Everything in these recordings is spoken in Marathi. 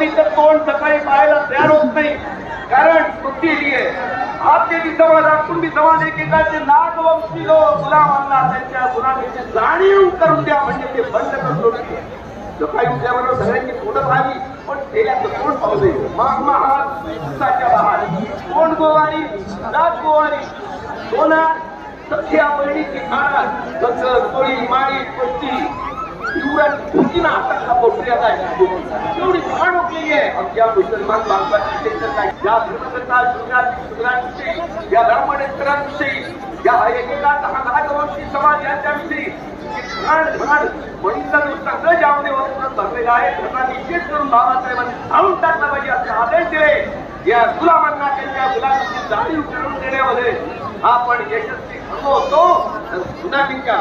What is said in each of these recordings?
मोदीचं तोंड सकाळी पाहायला तयार होत नाही. कारण बुद्धी ही आहे. आपले बी समाज आपण बी समाज एकेकाचे नागवंशी लोक गुलामांना त्यांच्या गुलामीची जाणीव करून द्या म्हणजे ते बंद करतो सकाळी उठल्याबरोबर सगळ्यांची थोडं व्हावी पण तेल्याचं कोण पाहू दे? माग महाग उसाच्या बहार. कोण गोवारी? राज गोवारी. सोना सख्या बहिणीची खाणा सगळं कोळी माळी पट्टी युवराज ना हातातला पोटरी एवढी घाण उठलेली आहे. आमच्या मुसलमान बांधवांची या धर्मकथा या धर्मनेत्रांविषयी या एकेका समाज यांच्याविषयी घाण घाण नुसता न जावणे वरून भरलेला आहे. त्यांना करून बाबासाहेबांनी धावून टाकला पाहिजे असे आदेश दिले. या गुलामांना त्यांच्या गुलामांची जाणीव करून देण्यामध्ये आपण यशस्वी होतो. तर सुनामीच्या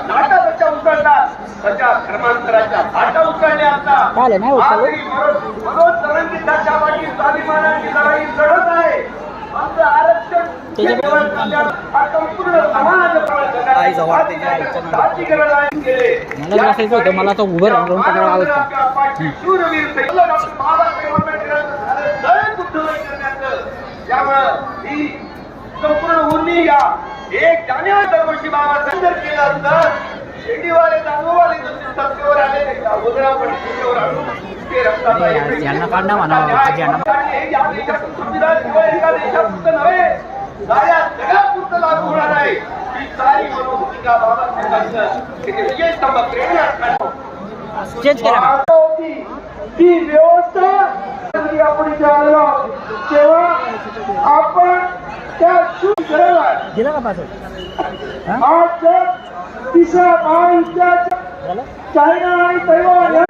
तशा धर्मांतराच्या लाटा उचलल्या आता चालेल, नाही उचललं. आजही मनोज मनोज तरंगीताच्या पाठी स्वाभिमानाची लढाई लढत आहे आमचं आरक्षण हे केवळ कल्याण हा संपूर्ण समाज आई जवळ ते जे आहे, चल. साची गरज आहे केले. मला बसायचं होतं, मला तो उभं राहून पकडायला आवडतं. शूरवीर डॉक्टर बाबासाहेब आंबेडकरांचं करण्याचं. त्यामुळं ही संपूर्ण उर्मी या एक जानेवारी दरवर्षी बाबासाहेब केलं असतं शेंडीवाले दानववाले शिवाय एका देशापुरतं नव्हे साऱ्या जगापुरतं लागू होणार आहे ही सारी मनोभूमिका बाबासाहेबांचं विजयस्तंभ प्रेरणा चेंज केला का? होती ती व्यवस्था आपण इथे आलेलो तेव्हा आपण त्या दिला का पासवर्ड आज जर तिसरा महायुद्धाच्या 了。再来一吧。